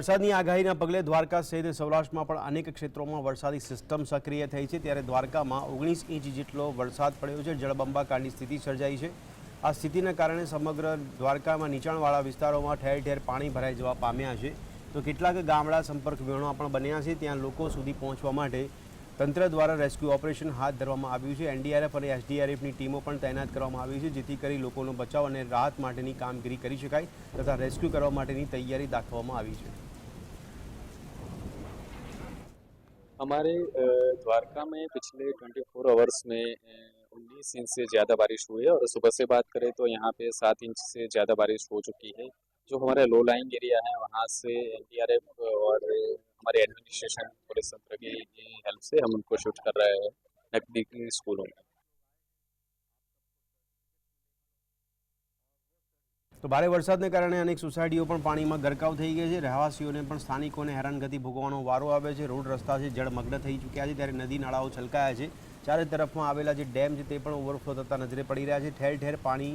વરસાદની આગાહીના પગલે દ્વારકા સહિત સૌરાષ્ટ્રમાં પણ અનેક ક્ષેત્રોમાં વરસાદી સિસ્ટમ સક્રિય થઈ છે. ત્યારે દ્વારકામાં ઓગણીસ ઇંચ જેટલો વરસાદ પડ્યો છે. જળબંબાકારની સ્થિતિ સર્જાઈ છે. આ સ્થિતિના કારણે સમગ્ર દ્વારકામાં નીચાણવાળા વિસ્તારોમાં ઠેર ઠેર પાણી ભરાઈ જવા પામ્યા છે. તો કેટલાક ગામડા સંપર્ક વિહોણા પણ બન્યા છે. ત્યાં લોકો સુધી પહોંચવા માટે તંત્ર દ્વારા રેસ્ક્યુ ઓપરેશન હાથ ધરવામાં આવ્યું છે. એનડીઆરએફ અને એસડીઆરએફની ટીમો પણ તૈનાત કરવામાં આવી છે, જેથી કરી લોકોનો બચાવ અને રાહત માટેની કામગીરી કરી શકાય તથા રેસ્ક્યુ કરવા માટેની તૈયારી દાખવવામાં આવી છે. हमारे द्वारका में पिछले 24 आवर्स में उन्नीस इंच से ज़्यादा बारिश हुई है और सुबह से बात करें तो यहाँ पे सात इंच से ज़्यादा बारिश हो चुकी है। जो हमारे लो लाइंग एरिया है, वहाँ से एनडीआरएफ और हमारे एडमिनिस्ट्रेशन पुलिस तंत्र की हेल्प से हम उनको शिफ्ट कर रहे हैं नजदीकी स्कूलों में। તો ભારે વરસાદને કારણે અનેક સોસાયટીઓ પણ પાણીમાં ગરકાવ થઈ ગઈ છે. રહેવાસીઓને પણ સ્થાનિકોને હેરાનગતિ ભોગવવાનો વારો આવે છે. રોડ રસ્તા છે, જળમગ્ન થઈ ચૂક્યા છે ત્યારે નદી નાળાઓ છલકાયા છે. ચારે તરફમાં આવેલા જે ડેમ છે તે પણ ઓવરફ્લો થતા નજરે પડી રહ્યા છે. ઠેર ઠેર પાણી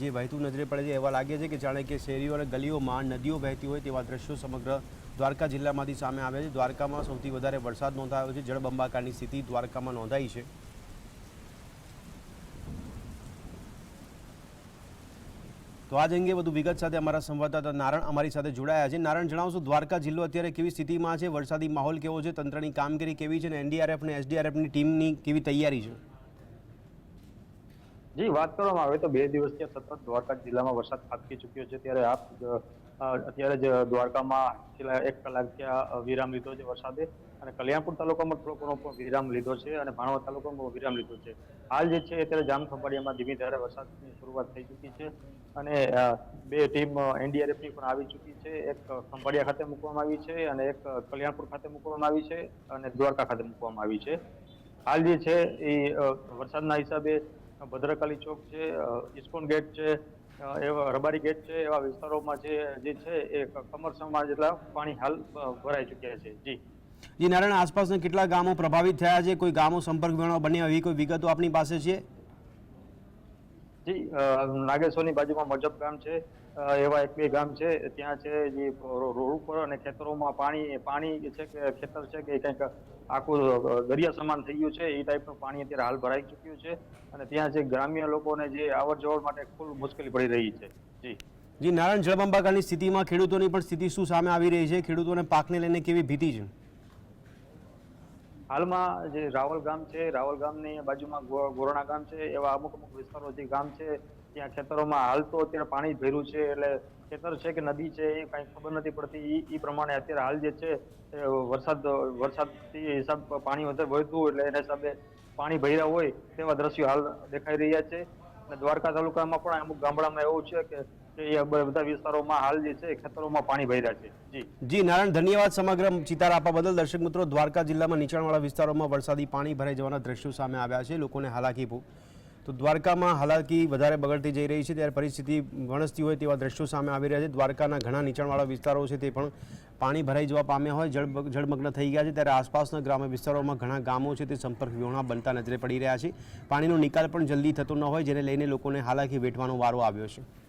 જે વહેતું નજરે પડે છે એવા લાગે છે કે જાણે કે શેરીઓ અને ગલીઓમાં નદીઓ વહેતી હોય તેવા દ્રશ્યો સમગ્ર દ્વારકા જિલ્લામાંથી સામે આવ્યા છે. દ્વારકામાં સૌથી વધારે વરસાદ નોંધાયો છે. જળબંબાકારની સ્થિતિ દ્વારકામાં નોંધાઈ છે. તો આજ અંગે વધુ વિગત સાથે અમારા સંવાદદાતા નારણ અમારી સાથે જોડાયા છે. નારણ, જણાવશો દ્વારકા જિલ્લો અત્યારે કેવી સ્થિતિમાં છે? વરસાદી માહોલ કેવો છે? તંત્રની કામગીરી કેવી છે? અને એનડીઆરએફ અને એસડીઆરએફની ટીમની કેવી તૈયારી છે? જી, વાત કરવામાં આવે તો બે દિવસથી સતત દ્વારકા જિલ્લામાં વરસાદ ખાબકી ચૂક્યો છે. ત્યારે આપ અત્યારે જ દ્વારકામાં છેલ્લા એક કલાકથી આ વિરામ લીધો છે વરસાદે. અને કલ્યાણપુર તાલુકામાં થોડો ઘણો પણ વિરામ લીધો છે અને ભાણવડ તાલુકામાં વિરામ લીધો છે. હાલ જે છે અત્યારે જામ ખંભાળિયામાં ધીમી ધારે વરસાદની શરૂઆત થઈ ચૂકી છે. અને બે ટીમ એનડીઆરએફની પણ આવી ચૂકી છે. એક ખંભાળિયા ખાતે મૂકવામાં આવી છે અને એક કલ્યાણપુર ખાતે મૂકવામાં આવી છે અને દ્વારકા ખાતે મૂકવામાં આવી છે. હાલ જે છે એ વરસાદના હિસાબે ભદ્રકાલી ચોક છે ઇસ્કોન ગેટ છે એવા રબારી ગેટ છે, એવા વિસ્તારોમાં જે જે છે એ કમરસમાં જેટલા પાણી હાલ ભરાઈ ચૂક્યા છે. જી. જી, નારાયણ, આસપાસના કેટલા ગામો પ્રભાવિત થયા છે? કોઈ ગામો સંપર્ક વિહોણા બન્યા એવી કોઈ વિગતો આપણી પાસે છે? જી નાગેશ્વરની બાજુમાં મજબ ગામ છે એવા એક બે ગામ છે, ત્યાં છે જે રોડ ઉપર અને ખેતરોમાં પાણી પાણી છે કે ખેતર છે કે કંઈક આખું દરિયા સમાન થઈ ગયું છે, એ ટાઈપનું પાણી અત્યારે હાલ ભરાઈ ચૂક્યું છે અને ત્યાં જે ગ્રામ્ય લોકોને જે અવર જવર માટે ખૂબ મુશ્કેલી પડી રહી છે. જી. જી, નારાયણ જળબંબાકારની સ્થિતિમાં ખેડૂતોની પણ સ્થિતિ શું સામે આવી રહી છે? ખેડૂતોને પાકને લઈને કેવી ભીતિ છે? હાલમાં જે રાવલ ગામ છે, રાવલ ગામની બાજુમાં ગોરણા ગામ છે, એવા અમુક અમુક વિસ્તારો જે ગામ છે, ત્યાં ખેતરોમાં હાલ તો અત્યારે પાણી ભર્યું છે, એટલે ખેતર છે કે નદી છે એ કાંઈ ખબર નથી પડતી. એ પ્રમાણે અત્યારે હાલ જે છે વરસાદ, વરસાદથી હિસાબ પાણી વધારે વધતું એટલે એના હિસાબે પાણી ભર્યા હોય તેવા દ્રશ્યો હાલ દેખાઈ રહ્યા છે. અને દ્વારકા તાલુકામાં પણ અમુક ગામડામાં એવું છે કે બધા વિસ્તારોમાં હાલ જે છે ખેતરોમાં પાણી ભર્યા છે. જી. નારાયણ, ધન્યવાદ સમગ્ર ચિતાર આપવા બદલ. દર્શક મિત્રો, દ્વારકા જિલ્લામાં નીચાણવાળા વિસ્તારોમાં વરસાદી પાણી ભરાઈ જવાના દ્રશ્યો સામે આવ્યા છે. લોકોને હાલાકી તો દ્વારકામાં હાલાકી વધારે બગડતી જઈ રહી છે. ત્યારે પરિસ્થિતિ વણસતી હોય તેવા દ્રશ્યો સામે આવી રહ્યા છે. દ્વારકાના ઘણા નીચાણવાળા વિસ્તારો છે, તે પણ પાણી ભરાઈ જવા પામ્યા હોય, જળ જળમગ્ન થઈ ગયા છે. ત્યારે આસપાસના ગ્રામ્ય વિસ્તારોમાં ઘણા ગામો છે, તે સંપર્ક વિહોણા બનતા નજરે પડી રહ્યા છે. પાણીનો નિકાલ પણ જલ્દી થતો ન હોય, જેને લઈને લોકોને હાલાકી વેઠવાનો વારો આવ્યો છે.